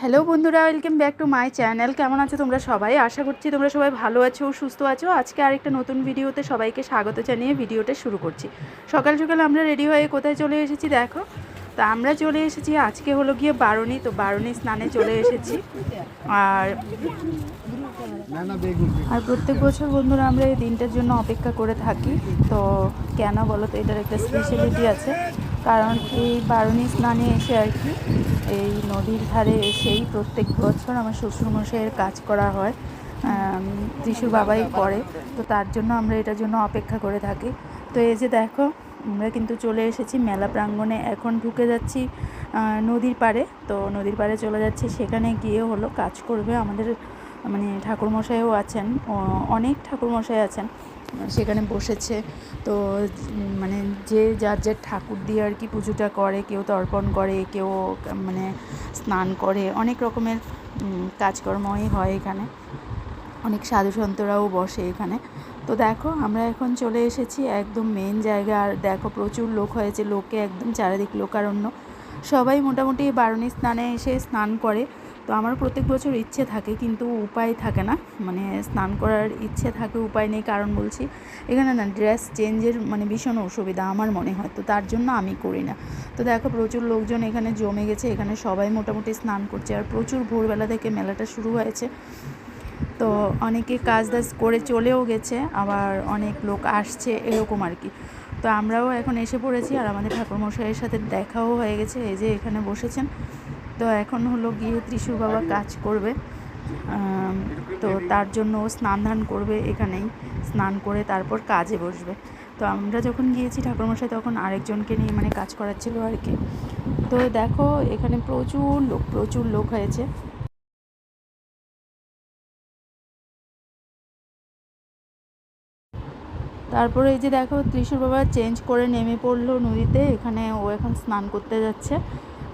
Hello বন্ধুরা welcome back to my channel কেমন আছো তোমরা সবাই? আশা করছি তোমরা সবাই ভালো আছো সুস্থ আছো। আজকে আরেকটা নতুন ভিডিওতে সবাইকে স্বাগত জানিয়ে ভিডিওটা শুরু করছি। সকাল সকাল আমরা রেডি হয়ে কোথায় চলে এসেছি দেখো। তো আমরা চলে এসেছি আজকে হলো গিয়ে বারণী। তো বারণী স্নানে চলে এসেছি। আর আর প্রত্যেক বছর বন্ধুরা আমরা এই দিনটার জন্য অপেক্ষা করে থাকি। তো কেন বলো তো এটার একটা স্পেশালিটি আছে। কারণ এই বারণী স্নানে এসে আর কি, এই নদীর ধারে এসেই প্রত্যেক বছর আমার শ্বশুরমশাইয়ের কাজ করা হয় ত্রিশুর বাবাই করে। তো তার জন্য আমরা এটার জন্য অপেক্ষা করে থাকি। তো এই যে দেখো, আমরা কিন্তু চলে এসেছি মেলা প্রাঙ্গণে। এখন ঢুকে যাচ্ছি নদীর পাড়ে। তো নদীর পাড়ে চলে যাচ্ছি, সেখানে গিয়ে হলো কাজ করবে আমাদের মানে ঠাকুরমশাইও আছেন অনেক ঠাকুরমশাই আছেন। সেখানে বসেছে। তো মানে যে যার যার ঠাকুর দিয়ে আর কি পুজোটা করে, কেউ তর্পণ করে, কেউ মানে স্নান করে, অনেক রকমের কাজকর্মই হয় এখানে। অনেক সাধু সন্তরাও বসে এখানে। তো দেখো, আমরা এখন চলে এসেছি একদম মেন জায়গা। আর দেখো, প্রচুর লোক হয়েছে। লোকে একদম চারিদিক লোকারণ্য। সবাই মোটামুটি বারণী স্নানে এসে স্নান করে। তো আমার প্রত্যেক বছর ইচ্ছে থাকে, কিন্তু উপায় থাকে না। মানে স্নান করার ইচ্ছে থাকে, উপায় নেই, কারণ বলছি, এখানে না ড্রেস চেঞ্জের মানে ভীষণ অসুবিধা আমার মনে হয়। তো তার জন্য আমি করি না। তো দেখো, প্রচুর লোকজন এখানে জমে গেছে, এখানে সবাই মোটামুটি স্নান করছে। আর প্রচুর ভোরবেলা থেকে মেলাটা শুরু হয়েছে। তো অনেকে কাজ দাজ করে চলেও গেছে, আবার অনেক লোক আসছে, এরকম আর কি। তো আমরাও এখন এসে পড়েছি, আর আমাদের ঠাকুরমশাইয়ের সাথে দেখাও হয়ে গেছে, এই যে এখানে বসেছেন। তো এখন হলো গিয়ে ত্রিশুর বাবা কাজ করবে। তো তার জন্য স্নান ধান করবে এখানেই, স্নান করে তারপর কাজে বসবে। তো আমরা যখন গিয়েছি ঠাকুরমশাই তখন আরেকজনকে নিয়ে মানে কাজ করাচ্ছিল আর কি। তো দেখো, এখানে প্রচুর লোক প্রচুর লোক হয়েছে। তারপরে এই যে দেখো, ত্রিশুর বাবা চেঞ্জ করে নেমে পড়ল নদীতে। এখানে ও এখন স্নান করতে যাচ্ছে।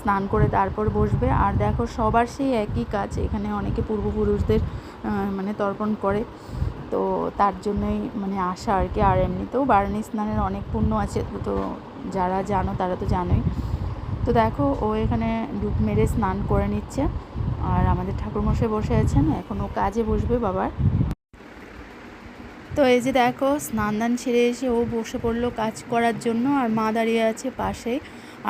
স্নান করে তারপর বসবে। আর দেখো সবার সেই একই কাজ, এখানে অনেকে পূর্বপুরুষদের মানে তর্পণ করে। তো তার জন্যই মানে আসা আর কি। আর এমনিতেও বারণী স্নানের অনেক পুণ্য আছে, তো যারা জানো তারা তো জানোই। তো দেখো ও এখানে ডুব মেরে স্নান করে নিচ্ছে। আর আমাদের ঠাকুরমশাই বসে আছেন, এখন ও কাজে বসবে বাবার। তো এই যে দেখো স্নান দান সেরে এসে ও বসে পড়ল কাজ করার জন্য। আর মা দাঁড়িয়ে আছে পাশেই।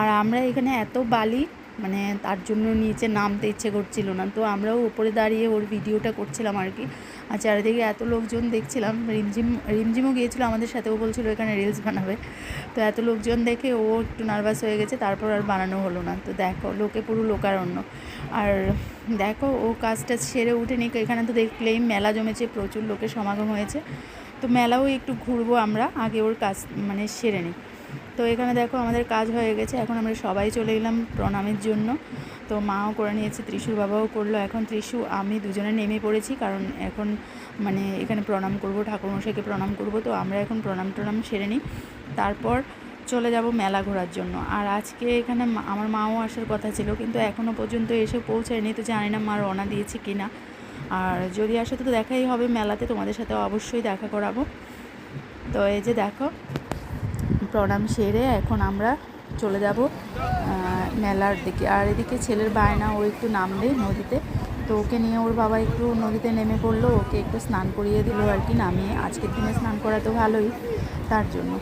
আর আমরা এখানে এত বালি মানে তার জন্য নিচে নামতে ইচ্ছে করছিল না। তো আমরাও উপরে দাঁড়িয়ে ওর ভিডিওটা করছিলাম আর কি। আর চারিদিকে এত লোকজন দেখছিলাম, রিমঝিম, রিমঝিমও গিয়েছিল আমাদের সাথে। ও বলছিল এখানে রিলস বানাবে। তো এত লোকজন দেখে ও একটু নার্ভাস হয়ে গেছে, তারপর আর বানানো হলো না। তো দেখো, লোকে পুরো লোকারণ্য। আর দেখো, ও কাজটা সেরে উঠেনি। এখানে তো দেখলেই মেলা জমেছে, প্রচুর লোকের সমাগম হয়েছে। তো মেলাও একটু ঘুরবো আমরা, আগে ওর কাজ মানে সেরে নিই। তো এখানে দেখো আমাদের কাজ হয়ে গেছে। এখন আমরা সবাই চলে এলাম প্রণামের জন্য। তো মাও করে নিয়েছে, ত্রিশুর বাবাও করল। এখন ত্রিশু, আমি দুজনে নেমে পড়েছি কারণ এখন মানে এখানে প্রণাম করব, ঠাকুরমশাইকে প্রণাম করব। তো আমরা এখন প্রণাম টনাম সেরে নিই। তারপর চলে যাব মেলা ঘোরার জন্য। আর আজকে এখানে আমার মাও আসার কথা ছিল, কিন্তু এখনও পর্যন্ত এসে পৌঁছায়নি। তো জানি না মা রওনা দিয়েছে কি না আর যদি আসে তো দেখাই হবে মেলাতে, তোমাদের সাথে অবশ্যই দেখা করাবো। তো এই যে দেখো প্রণাম সেরে এখন আমরা চলে যাব মেলার দিকে। আর এদিকে ছেলের বায়না, ও একটু নামবে নদীতে। তো ওকে নিয়ে ওর বাবা একটু নদীতে নেমে পড়ল, ওকে একটু স্নান করিয়ে দিল আর কি নামিয়ে। আজকের দিনে স্নান করা তো ভালোই তার জন্য।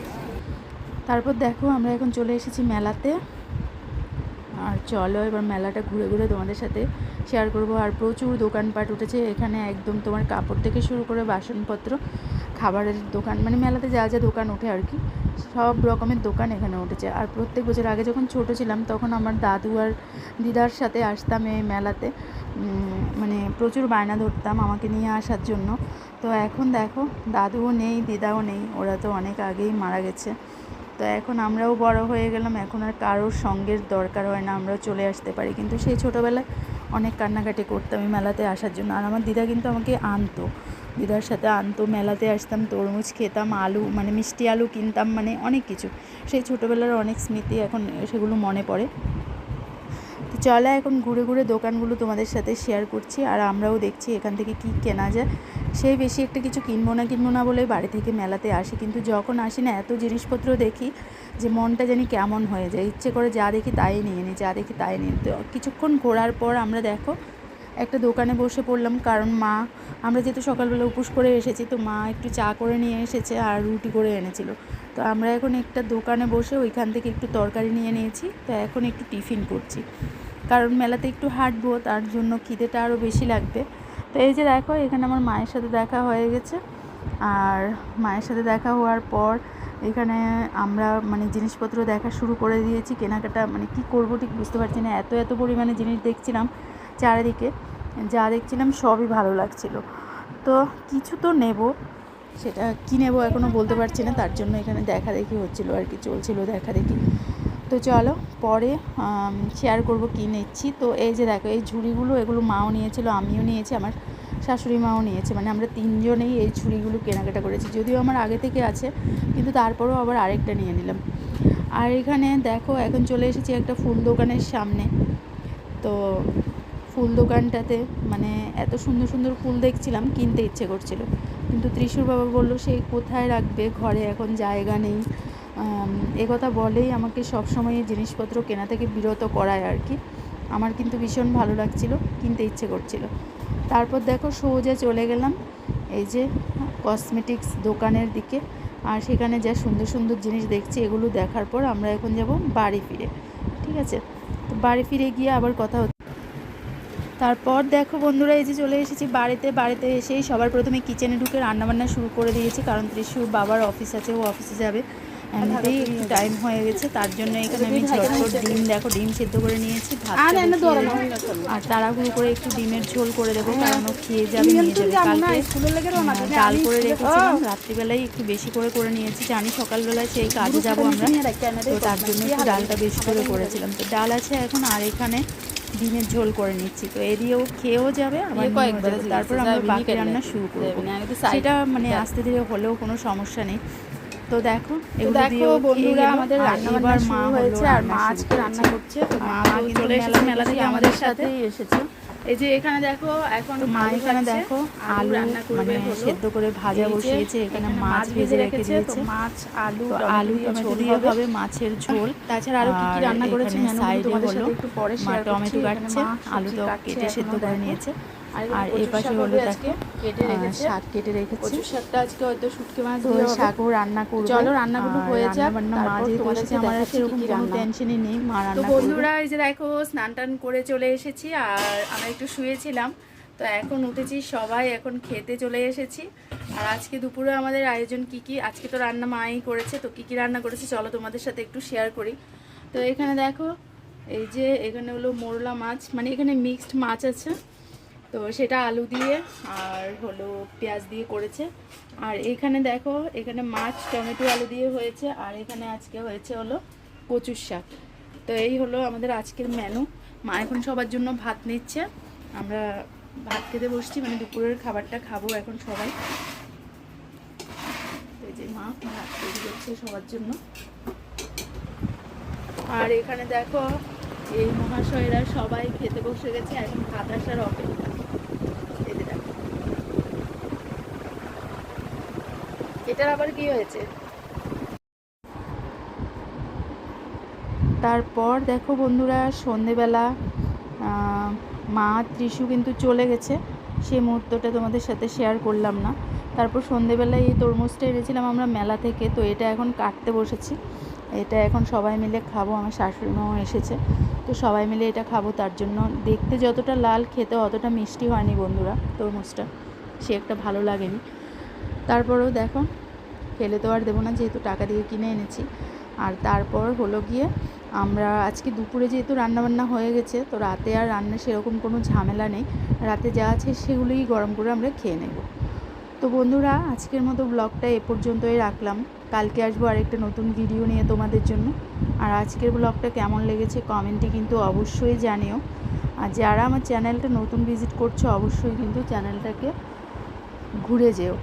তারপর দেখো, আমরা এখন চলে এসেছি মেলাতে। আর চলো এবার মেলাটা ঘুরে ঘুরে তোমাদের সাথে শেয়ার করব। আর প্রচুর দোকানপাট উঠেছে। এখানে একদম তোমার কাপড় থেকে শুরু করে বাসনপত্র, খাবারের দোকান মানে মেলাতে যা যা দোকান ওঠে আর কি। সব রকমের দোকান এখানে উঠেছে। আর প্রত্যেক বছর আগে যখন ছোট ছিলাম, তখন আমার দাদু আর দিদার সাথে আসতাম এই মেলাতে। মানে প্রচুর বায়না ধরতাম আমাকে নিয়ে আসার জন্য। তো এখন দেখো, দাদুও নেই, দিদাও নেই, ওরা তো অনেক আগেই মারা গেছে। তো এখন আমরাও বড় হয়ে গেলাম, এখন আর কারোর সঙ্গের দরকার হয় না, আমরাও চলে আসতে পারি। কিন্তু সেই ছোটোবেলায় অনেক কান্নাকাটি করতাম এই মেলাতে আসার জন্য। আর আমার দিদা কিন্তু আমাকে আনতো। দিদার সাথে আনতো, মেলাতে আসতাম, তরমুজ খেতাম, আলু মানে মিষ্টি আলু কিনতাম মানে অনেক কিছু। সেই ছোটোবেলার অনেক স্মৃতি এখন সেগুলো মনে পড়ে। তো চলো এখন ঘুরে ঘুরে দোকানগুলো তোমাদের সাথে শেয়ার করছি, আর আমরাও দেখছি এখান থেকে কি কেনা যায়। সেই বেশি একটা কিছু কিনবো না কিনবো না বলে বাড়ি থেকে মেলাতে আসি, কিন্তু যখন আসি না, এত জিনিসপত্র দেখি যে মনটা জানি কেমন হয়ে যায়। ইচ্ছে করে যা দেখি তাই নিয়ে নিই যা দেখি তাই নিই তো কিছুক্ষণ ঘোরার পর আমরা দেখো একটা দোকানে বসে পড়লাম, কারণ মা, আমরা যেহেতু সকালবেলা উপোস করে এসেছি, তো মা একটু চা করে নিয়ে এসেছে আর রুটি করে এনেছিল। তো আমরা এখন একটা দোকানে বসে ওইখান থেকে একটু তরকারি নিয়ে নিয়েছি, তো এখন একটু টিফিন করছি। কারণ মেলাতে একটু হাঁটবো, তার জন্য খিদেটা আরও বেশি লাগবে। তো এই যে দেখো, এখানে আমার মায়ের সাথে দেখা হয়ে গেছে। আর মায়ের সাথে দেখা হওয়ার পর, এখানে আমরা মানে জিনিসপত্র দেখা শুরু করে দিয়েছি, কেনাকাটা মানে কি করব ঠিক বুঝতে পারছি না। এত এত পরিমাণে জিনিস দেখছিলাম চারিদিকে যা দেখছিলাম সবই ভালো লাগছিল। তো কিছু তো নেব, সেটা কী নেব এখনও বলতে পারছি না, তার জন্য এখানে দেখা দেখি হচ্ছিল আর কি, চলছিল দেখা দেখি তো চলো, পরে শেয়ার করব কী নিচ্ছি। তো এই যে দেখো, এই ঝুড়িগুলো, এগুলো মাও নিয়েছিল, আমিও নিয়েছি, আমার শাশুড়ি মাও নিয়েছে। মানে আমরা তিনজনেই এই ঝুড়িগুলো কেনাকাটা করেছি, যদিও আমার আগে থেকে আছে, কিন্তু তারপরেও আবার আরেকটা নিয়ে নিলাম। আর এখানে দেখো, এখন চলে এসেছি একটা ফুল দোকানের সামনে। তো ফুল দোকানটাতে মানে এত সুন্দর সুন্দর ফুল দেখছিলাম, কিনতে ইচ্ছে করছিল। কিন্তু ত্রিশুর বাবা বলল, সে কোথায় রাখবে? ঘরে এখন জায়গা নেই। এ কথা বলেই আমাকে সবসময় এই জিনিসপত্র কেনা থেকে বিরত করায় আর কি। আমার কিন্তু ভীষণ ভালো লাগছিল, কিনতে ইচ্ছে করছিল। তারপর দেখো, সোজা চলে গেলাম এই যে কসমেটিক্স দোকানের দিকে। আর সেখানে যা সুন্দর সুন্দর জিনিস দেখছি, এগুলো দেখার পর আমরা এখন যাব বাড়ি ফিরে। ঠিক আছে? তো বাড়ি ফিরে গিয়ে আবার কথা তারপর দেখো বন্ধুরা এই যে চলে এসেছি বাড়িতে। বাড়িতে এসেই সবার প্রথমে কিচেনে ঢুকে রান্নাবান্না শুরু করে দিয়েছি কারণ ত্রিশুর বাবার অফিস আছে ও অফিসে যাবে। এমনিতেই একটু টাইম হয়ে গেছে তার জন্য এখানে আমি ঝটপট ডিম দেখো ডিম সেদ্ধ করে নিয়েছি ভাত আর তাড়াহুড়ো করে একটু ডিমের ঝোল করে দেবো কারণ ও খেয়ে যাবে নিয়ে যাবে। কালকে ডাল করে রেখেছিলাম রাত্রিবেলায় একটু বেশি করে করে নিয়েছি জানি সকালবেলায় সেই কাজে যাব আমরা। তো তার জন্য একটু ডালটা বেশি করে করেছিলাম। তো ডাল আছে এখন আর এখানে ডিমের ঝোল করে নিচ্ছি। তো এ দিয়েও খেয়েও যাবে আবার তারপর আমরা বাকি রান্না শুরু করব। সেটা মানে আস্তে ধীরে হলেও কোনো সমস্যা নেই। তো দেখো দেখো বন্ধুরা আমাদের রান্নাবার মা হয়েছে আর মা আজকে রান্না করছে। তো মা চলে এসেছে মেলা থেকে আমাদের সাথেই এসেছে। এই যে এখানে দেখো এখন মা এখানে দেখো আলু রান্না করবে মানে সেদ্ধ করে ভাজা বসিয়েছে এখানে মাছ ভেজে রেখে দিয়েছে মাছ আলু আলু টমেটো দিয়ে হবে। মাছের ঝোল তাছাড়া আরও কি কি রান্না করেছে জানো তোমাদের সাথে একটু পরে শেয়ার করছি। টমেটো কাটছে আলু তো কেটে সেদ্ধ করে নিয়েছে। আর এই পাশে হলো কেটে আহ, শাক কেটে রেখেছি। শাকটা আজকে হয়তো শুটকি মাছ দিয়ে শাকও রান্না করব। চলো রান্নাগুলো হয়ে যাক, রান্নাবান্না মা যেহেতু এসেছে, আমার সেরকম কোনো টেনশনই নেই মা রান্না বন্ধুরা এই যে দেখো স্নান টান করে চলে এসেছি আর আমরা একটু শুয়েছিলাম। তো এখন উঠেছি সবাই এখন খেতে চলে এসেছি। আর আজকে দুপুরে আমাদের আয়োজন কি কি? আজকে তো রান্না মাই করেছে তো কি কি রান্না করেছে চলো তোমাদের সাথে একটু শেয়ার করি। তো এখানে দেখো এই যে এখানে হলো মোরলা মাছ মানে এখানে মিক্সড মাছ আছে। তো সেটা আলু দিয়ে আর হলো পেঁয়াজ দিয়ে করেছে। আর এখানে দেখো, এখানে মাছ, টমেটো, আলু দিয়ে হয়েছে। আর এখানে আজকে হয়েছে হলো কচুর শাক। তো এই হলো আমাদের আজকের মেনু মা এখন সবার জন্য ভাত নিচ্ছে। আমরা ভাত খেতে বসছি মানে দুপুরের খাবারটা খাব এখন সবাই। এই যে মা ভাত তৈরি করছে সবার জন্য। আর এখানে দেখো, এই মহাশয়রা সবাই খেতে বসে গেছে। এখন ভাত আসার অপেক্ষা এই যে দেখো এটার আবার কি হয়েছে? তারপর দেখো বন্ধুরা, সন্ধেবেলা মা ত্রিশু কিন্তু চলে গেছে। সেই মুহূর্তটা তোমাদের সাথে শেয়ার করলাম না। তারপর সন্ধেবেলায় এই তরমুজটা এনেছিলাম আমরা মেলা থেকে, তো এটা এখন কাটতে বসেছি। এটা এখন সবাই মিলে খাব, আমার শাশুড়ি মাও এসেছে। তো সবাই মিলে এটা খাব তার জন্য। দেখতে যতটা লাল, খেতে অতটা মিষ্টি হয়নি বন্ধুরা তরমুজটা। সে একটা ভালো লাগেনি। তারপরেও দেখো ফেলে তো আর দেবো না, যেহেতু টাকা দিয়ে কিনে এনেছি। আর তারপর হলো গিয়ে আমরা আজকে দুপুরে যেহেতু রান্নাবান্না হয়ে গেছে, তো রাতে আর রান্না সেরকম কোনো ঝামেলা নেই। রাতে যা আছে সেগুলোই গরম করে আমরা খেয়ে নেব। তো বন্ধুরা, আজকের মতো ব্লগটা এ পর্যন্তই রাখলাম। কালকে আসব আরেকটা নতুন ভিডিও নিয়ে তোমাদের জন্য। আর আজকের ব্লগটা কেমন লেগেছে কমেন্টে কিন্তু অবশ্যই জানিও। আর যারা আমার চ্যানেলটা নতুন ভিজিট করছ, অবশ্যই কিন্তু চ্যানেলটাকে ঘুরে যেও।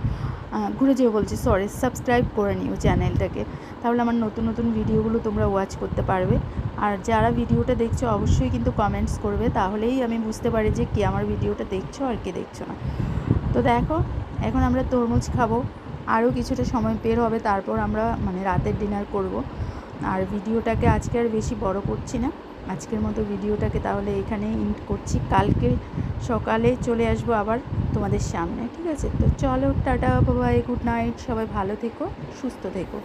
ঘুরে যেও বলছি সরি সাবস্ক্রাইব করে নিও চ্যানেলটাকে তাহলে আমার নতুন নতুন ভিডিওগুলো তোমরা ওয়াচ করতে পারবে। আর যারা ভিডিওটা দেখছ, অবশ্যই কিন্তু কমেন্টস করবে, তাহলেই আমি বুঝতে পারি যে কে আমার ভিডিওটা দেখছ আর কে দেখছ না। তো দেখো, এখন আমরা তরমুজ খাব। আরও কিছুটা সময় বের হবে, তারপর আমরা মানে রাতের ডিনার করব। আর ভিডিওটাকে আজকে আর বেশি বড় করছি না। আজকের মতো ভিডিওটাকে তাহলে এখানে ইন্ড করছি। কালকে সকালে চলে আসব আবার তোমাদের সামনে, ঠিক আছে? তো চলো, টাটা বাবাই গুড নাইট সবাই ভালো থেকো, সুস্থ থেকো।